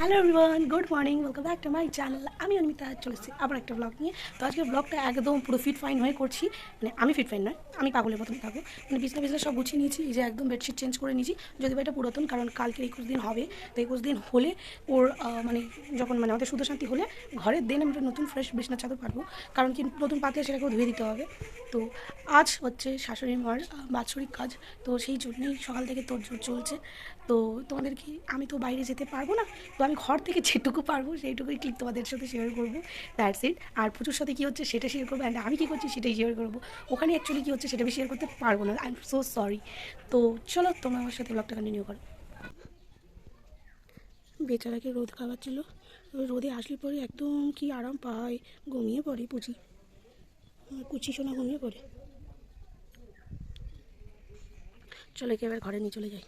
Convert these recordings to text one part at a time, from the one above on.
Hello everyone good morning welcome back to my channel আমি অনিমিতা, চলে এসেছি আবার একটা ব্লগ নিয়ে। তো আজকে ব্লগটা একদম পুরো ফিট ফাইন হয়ে করছি। মানে আমি ফিট ফাইন নয়, আমি পাগলের মতন থাকব। মানে বিছনা বিছনা সব গুছিয়ে নিয়েছি, এই যে একদম বেডশিট চেঞ্জ করে নিয়েছি। যদি বা এটা পুরাতন, কারণ কালকে একুশ দিন হবে, তো একুশ দিন হলে ওর মানে যখন মানে আমাদের শুধু শান্তি হলে ঘরের দেন আমরা নতুন ফ্রেশ বিছনা চাদর পারব কারণ কি নতুন পাতলে সেটাকেও ধুয়ে দিতে হবে। তো আজ হচ্ছে শাশুড়ি মার বাৎসরিক কাজ। তো সেই জন্যই সকাল থেকে তোর জোর চলছে। তো তোমাদের কি আমি তো বাইরে যেতে পারব না? তো আমি ঘর থেকে যেটুকু পারব সেইটুকুই ক্লিপ তোমাদের সাথে শেয়ার করব। দ্যাটস ইট আর পুজোর সাথে কী হচ্ছে সেটা শেয়ার করব অ্যান্ড আমি কী করছি সেটাই শেয়ার করব। ওখানে অ্যাকচুয়ালি কী হচ্ছে সেটা আমি শেয়ার করতে পারব না। আই এম সো সরি তো চলো তোমরা আমার সাথে ব্লগটা কন্টিনিউ করো। বেচারাকে রোদ খাওয়াচ্ছিল। রোদে আসলে পরে একদম কি আরাম পায়। ঘুমিয়ে পড়ে পুচি। কুচি সোনা ঘুমিয়ে পড়ে। চলো এবার ঘরে নিয়ে চলে যাই।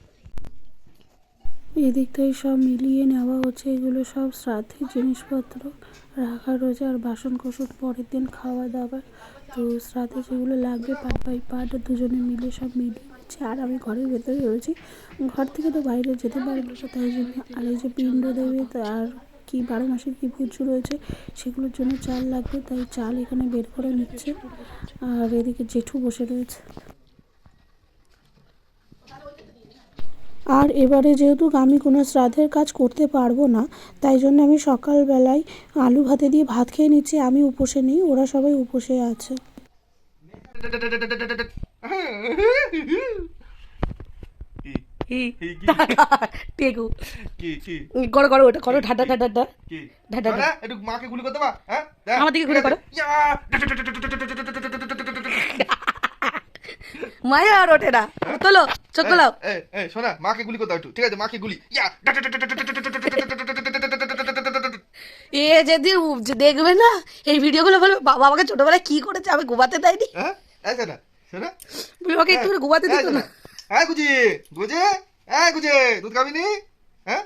এদিক থেকে সব মিলিয়ে নেওয়া হচ্ছে। এগুলো সব শ্রাদ্ধের জিনিসপত্র। রাখা রয়েছে আর বাসন কোসন পরের দিন খাওয়া দাওয়া তো শ্রাদ্ধে যেগুলো লাগবে পার্ট বাই পার্ট দুজনে মিলে সব মিলিয়ে নিচ্ছে। আর আমি ঘরের ভেতরে রয়েছি। ঘর থেকে তো বাইরে যেতে পারব না, তাই জন্য আর এই যে পিণ্ড দেবে আর কি বারো মাসের কি পুজো রয়েছে, সেগুলোর জন্য চাল লাগবে, তাই চাল এখানে বের করে নিচ্ছে। আর এদিকে জেঠু বসে রয়েছে। আর এবারে যেহেতু আমি কোনো শ্রাদ্ধের কাজ করতে পারব না তাই জন্য আমি সকালবেলায় আলু ভাতে দিয়ে ভাত খেয়ে নিচ্ছি আমি উপোসে নেই ওরা সবাই উপোসে আছে। কি? টেকু কি? কি করো করো ওটা করো ঠাডা ঠাডা ঠাডা কি? ঢা, ঢা, ঢা। না, একটু মাকে গুলি করতে পার হ্যাঁ? আমার দিকে ঘুরে করো। ইয়া! মায়া আর ওঠে না তোলো চোখ গোলাও শোনা মাকে গুলি করতে একটু ঠিক আছে মাকে গুলি ইয়া! এ যদি দেখবে না এই ভিডিওগুলো বলবে বাবা আমাকে ছোটবেলায় কি করেছে আমি ঘুমাতে দেয়নি হ্যাঁ শোনা আমাকে একটু ঘুমাতে দিত না হ্যাঁ গুজি গুজে হ্যাঁ গুজে দুধ খাবি নি হ্যাঁ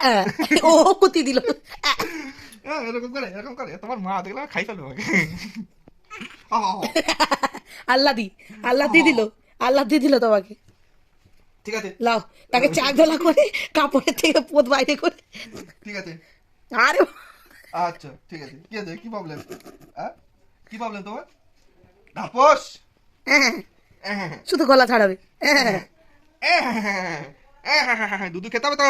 হ্যাঁ, ও কুতি দিল হ্যাঁ, এরকম করে এরকম করে তোমার মা দেখলে খাই ফেলবে আল্লাহ দি আল্লাহ দি দিল আল্লাহ দি দিল তোমাকে ঠিক আছে লাও তাকে চা দোলা করে কাপড়ের থেকে পোত বাইরে করে ঠিক আছে আরে আচ্ছা ঠিক আছে কি আছে কি প্রবলেম হ্যাঁ কি প্রবলেম তোমার ধাপস হ্যাঁ, শুধু গলা ছাড়াবে হ্যাঁ, দুধ খেতে হবে তো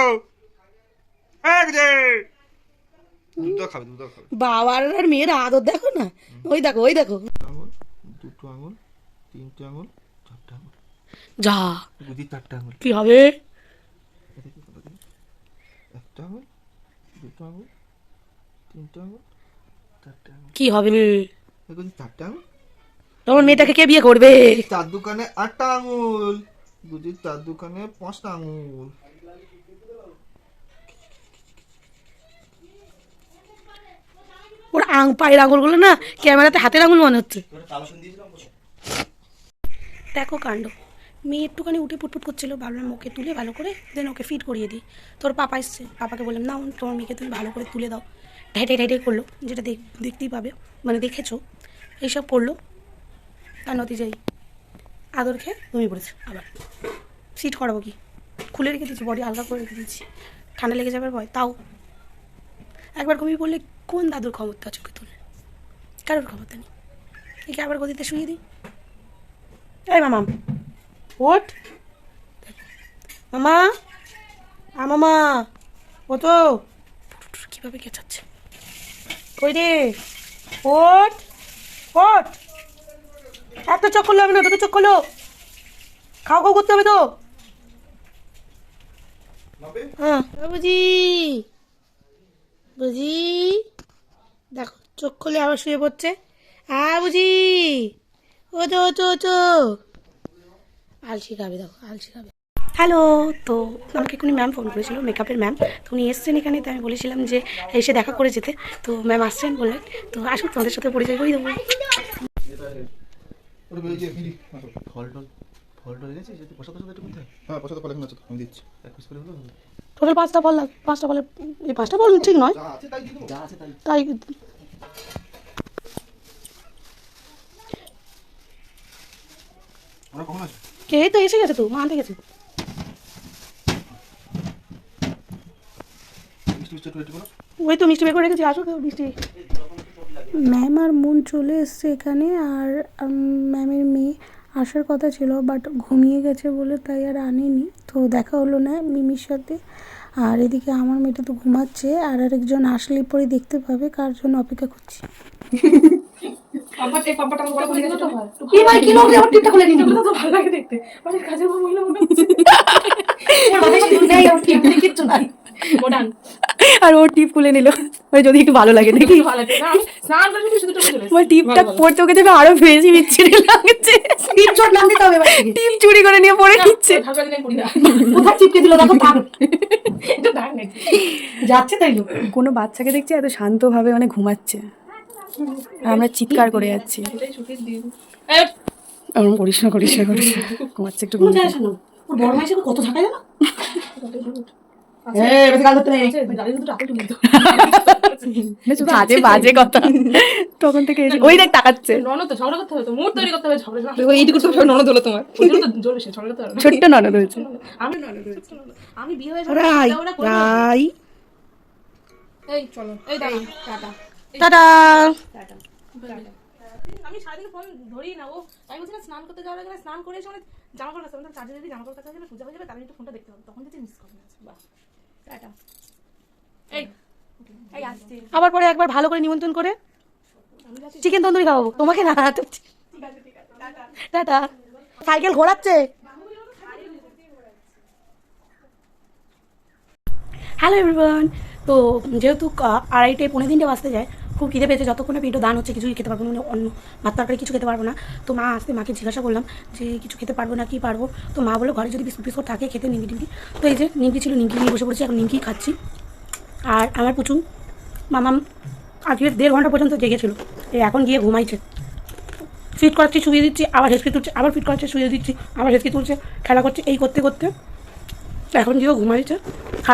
এই যে। দুধ খাবে দুধ খাবে। বাবার আর মেয়ের আদর দেখো না। ওই দেখো ওই দেখো। আঙুল দুটো আঙুল তিনটে আঙুল চারটে আঙুল। যা। বুঝি চারটে আঙুল। কি হবে? একটা আঙুল দুটো আঙুল তিনটে আঙুল চারটে আঙুল। কি হবে দেখুন চারটে আঙুল? তোমার মেয়েটাকে কে বিয়ে করবে? চার দোকানে আটটা আঙুল। বুঝি চার দোকানে পাঁচটা আঙুল। আং পায়ের আঙুলগুলো না ক্যামেরাতে হাতের আঙুল মনে হচ্ছে। দেখো কাণ্ড। মেয়ে একটুখানি উঠে পুটপুট করছিল ভাবলাম ওকে তুলে ভালো করে দেন ওকে ফিট করিয়ে দিই। তোর পাপা এসছে পাপাকে বললাম না তোমার মেয়েকে তুমি ভালো করে তুলে দাও। ঢাইটাই ঢাইটাই করল যেটা দেখ দেখতেই পাবে মানে দেখেছ। এইসব করল তার নতিজাই আদর খেয়ে ঘুমিয়ে পড়েছে আবার। সিট করাবো কি? খুলে রেখে দিয়েছি বডি হালকা করে রেখে দিয়েছি। ঠান্ডা লেগে যাবার ভয় তাও। একবার ঘুমিয়ে পড়লে কোন দাদুর ক্ষমতা চোখে তুলে কারোর ক্ষমতা নেই। একে আবার গদিতে শুয়ে দিই। এই মামাম ওট মামা আ মামা ও তো কীভাবে গেছাচ্ছে কই রে? ওট ওট এত চোখ করল হবে না দুটো চোখ করল খাও খাও করতে হবে তো। হ্যাঁ। বুঝি বুঝি দেখো, চোখ খুলে আবার শুয়ে পড়ছে। আ বুঝি? ও তো ও তো ও তো আলসি খাবে, দেখো, আলসি খাবে। হ্যালো, তো আমাকে এখনই ম্যাম ফোন করেছিল মেকআপের ম্যাম তো উনি এসছেন এখানে তো আমি বলেছিলাম যে, এসে দেখা করে যেতে। তো ম্যাম আসছেন বললেন তো আসুন তোমাদের সাথে পরিচয় করে দেবো। ফল টল ফল যদি পয়সা টয়সা একটু কোথায় হ্যাঁ পয়সা তো পালে আছে আমি দিচ্ছি। এক পিস করে হলো টোটাল পাঁচটা পাঁচটা বলে এই পাঁচটা ঠিক নয়। যা আছে তাই ওরা কখন আছে কে তো এসে গেছে তো মা আনতে গেছে। ওই তো মিষ্টি বের করে রেখেছি আসো মিষ্টি। ম্যাম আর মন চলে এসছে এখানে আর ম্যামের মেয়ে আসার কথা ছিল বাট ঘুমিয়ে গেছে বলে তাই আর আনেনি। তো দেখা হলো না মিমির সাথে। আর এদিকে আমার মেয়েটা তো ঘুমাচ্ছে আর আরেকজন আসলে পরে দেখতে পাবে কার জন্য অপেক্ষা করছি। কি নাই আর ওর টিপ খুলে নিল। মানে যদি একটু ভালো লাগে দেখি আমার টিপটা পড়তে ওকে দেবে আরও বেশি বিচ্ছিরি লাগছে। টিপ চোট নাম দিতে হবে টিপ চুরি করে নিয়ে পড়ে নিচ্ছে। কোথায় চিপকে দিল দেখো থাক যাচ্ছে তাই লোক। কোনো বাচ্চাকে দেখছি এত শান্তভাবে মানে ঘুমাচ্ছে। আর আমরা চিৎকার করে যাচ্ছি। ওরকম করিস না করিস না করিস না। ঘুমাচ্ছে একটু মাসে কত থাকা জানো বাজে বাজে কথা। তখন থেকে ওই দেখ তাকাচ্ছে। এইটুকু তো ননদ হলো তোমার। ছোট্ট ননদ হয়েছে। আমি বিয়ে হয়ে রাই রাই। টাটা। আমি সারাদিন ফোন ধরি না ও। আমি বলছি স্নান করতে যাওয়ার আগে স্নান করে এসে মানে জামা কাপড় কাছে চার্জে যদি জামা কাপড় কাছে পূজা হয়ে যাবে তাহলে একটু ফোনটা দেখতে হবে। তখন যদি মিস করে বাহ। টাটা। এই। এই আসছে। আবার পরে একবার ভালো করে নিমন্ত্রণ করে চিকেন তন্দুরি খাওয়াবো। তোমাকে না টাটা। সাইকেল ঘোরাচ্ছে। Hello everyone. তো যেহেতু আড়াইটে পনেরো দিনটা বাঁচতে যায় খুব খিদে পেয়েছে, যতক্ষণে পেটও দান হচ্ছে কিছুই খেতে পারব না মানে অন্য ভাত তরকারি কিছু খেতে পারব না। তো মা আসতে, মাকে জিজ্ঞাসা করলাম যে, কিছু খেতে পারব না, কি পারব? তো মা বলে ঘরে যদি বিস্কুট বিস্কুট থাকে, খেতে নিমকি টিমকি। তো এই যে, নিমকি ছিল, নিমকি নিয়ে বসে পড়েছি, এখন নিমকি খাচ্ছি। আর আমার পুচু মামাম আজকে দেড় ঘণ্টা পর্যন্ত জেগেছিল এখন গিয়ে ঘুমাইছে। ফিট করাচ্ছি, শুয়ে দিচ্ছি, আবার হেসকে তুলছে, আবার ফিট করাচ্ছে, শুয়ে দিচ্ছি, আবার হেসকে তুলছে, খেলা করছে, এই করতে করতে এখন গিয়েও ঘুমাইছে।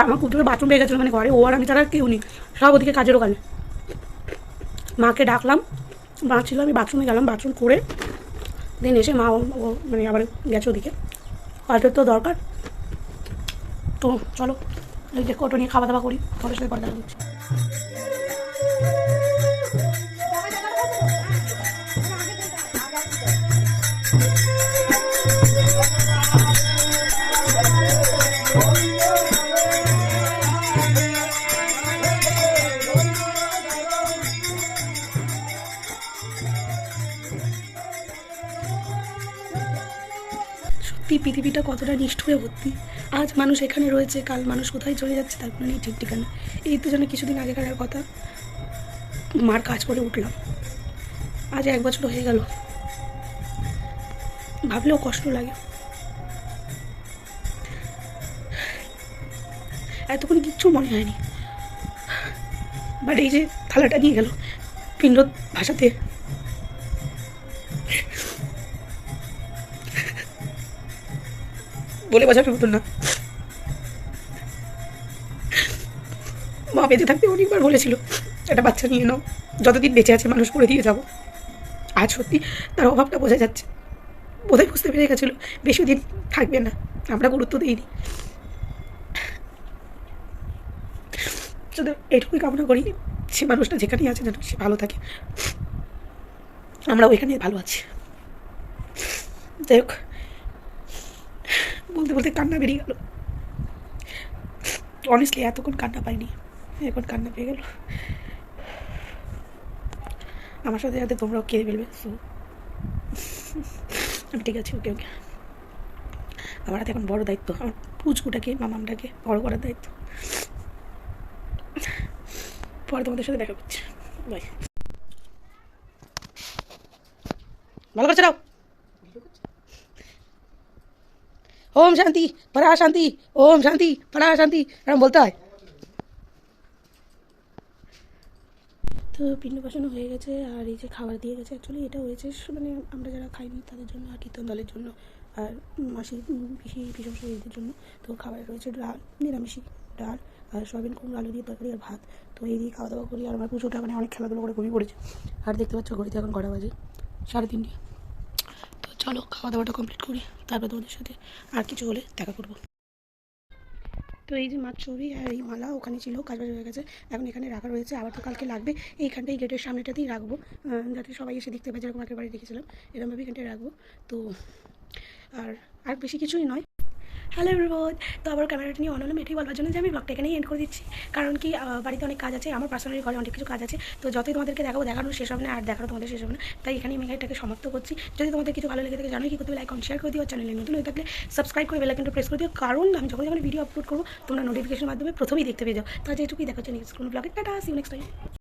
আমার কুকুরের বাথরুম পেয়ে গেছিল মানে ঘরে ও আর আমি ছাড়া কেউ নেই, সব ওদিকে কাজের ওখানে। মাকে ডাকলাম। মা ছিল, আমি বাথরুমে গেলাম বাথরুম করে দিন এসে মা ও- মানে আবার গেছে ওদিকে। হয়তো তো দরকার। তো চলো, এই যে কটো নিয়ে খাওয়া দাওয়া করি, তোমাদের সাথে পর্দা দিচ্ছি সত্যি পৃথিবীটা কতটা নিষ্ঠুরে ভর্তি? আজ মানুষ এখানে রয়েছে, কাল মানুষ কোথায় চলে যাচ্ছে তার কোনো নেই ঠিক ঠিকানা। এই তো যেন কিছুদিন আগেকার কথা। মার কাজ করে উঠলাম। আজ এক বছর হয়ে গেল। ভাবলেও কষ্ট লাগে। এতক্ষণ কিচ্ছু মনে হয়নি। বাট এই যে থালাটা নিয়ে গেল পিণ্ড ভাষাতে বলে বোঝানোর মতন না। মা বেঁচে থাকতে অনেকবার বলেছিল, একটা বাচ্চা নিয়ে নাও, যতদিন বেঁচে আছে মানুষ করে দিয়ে যাব। আজ সত্যি তার অভাবটা বোঝা যাচ্ছে। বোধহয় বুঝতে পেরে গেছিল, বেশি দিন থাকবে না, আমরা গুরুত্ব দিইনি। শুধু এটুকুই কামনা করি, সে মানুষটা যেখানেই আছে যেন সে ভালো থাকে। আমরা ওইখানে ভালো আছি। যাই হোক। বলতে বলতে কান্না বেরিয়ে গেল। অনেস্টলি এতক্ষণ কান্না পাইনি। এখন কান্না পেয়ে গেল। আমার সাথে সাথে তোমরাও কেঁদে ফেলবে সো আমি ঠিক আছে ওকে ওকে আমার হাতে এখন বড় দায়িত্ব, আমার পুচকুটাকে, মামামটাকে বড় করার দায়িত্ব। পরে তোমাদের সাথে দেখা করছি বাই ভালো করছে রাও ওম শান্তি পরা শান্তি, ওম শান্তি পরা শান্তি, এরকম বলতে হয়। তো পিণ্ড বসানো হয়ে গেছে, আর এই যে খাবার দিয়ে গেছে অ্যাকচুয়ালি এটা হয়েছে মানে আমরা যারা খাইনি তাদের জন্য, আর কীর্তন দলের জন্য, আর মাসি, পিসি পিসমশাই এদের জন্য, তো খাবারে রয়েছে ডাল নিরামিষি ডাল, আর সয়াবিন, কুমড়ো, আলু দিয়ে তরকারি আর ভাত। তো এই দিয়ে খাওয়া দাওয়া করি, আর আমার পুজোটা মানে অনেক খেলাধুলো করে ঘুমিয়ে পড়েছে। আর দেখতে পাচ্ছ ঘড়িতে এখন কটা বাজে সাড়ে তিনটে। চলো খাওয়া দাওয়াটা কমপ্লিট করি, তারপর তোমাদের সাথে আর কিছু হলে দেখা করব। তো এই যে মাছ ছবি আর এই মালা ওখানে ছিল কাজ বাজ হয়ে গেছে, এখন এখানে রাখা রয়েছে, আবার তো কালকে লাগবে। এইখানটাই গেটের সামনেটাতেই রাখব। যাতে সবাই এসে দেখতে পাই যেরকম আগের বাড়ি দেখেছিলাম এরকমভাবে এখানটায় রাখব। তো আর আর বেশি কিছুই নয় হ্যালো এভরিবোধ তো আবার ক্যামেরাটা নিয়ে অন হলাম এটাই বলবার জন্য যে আমি ব্লগটা এখানেই এন্ড করে দিচ্ছি। কারণ কি বাড়িতে অনেক কাজ আছে, আমার পার্সোনালি ঘরে অনেক কিছু কাজ আছে, তো যতই তোমাদেরকে দেখাবো দেখানো শেষ হবে না, আর দেখানো তোমাদের শেষ হবে না। তাই এখানে আমি এটাকে সমাপ্ত করছি। যদি তোমাদের কিছু ভালো লেগে থাকে জানো কি করতে লাইক কমেন্ট শেয়ার করে দিও চ্যানেলে নতুন হয়ে থাকলে সাবস্ক্রাইব করে বেলাইকনটা প্রেস করে দিও। কারণ আমি যখন যখন ভিডিও আপলোড করব, তোমরা নোটিফিকেশনের মাধ্যমে প্রথমেই দেখতে পেয়ে যাও। তো আজ এইটুকুই, দেখা হচ্ছে নেক্সট কোনো ব্লগে টাটা সি নেক্সট টাইম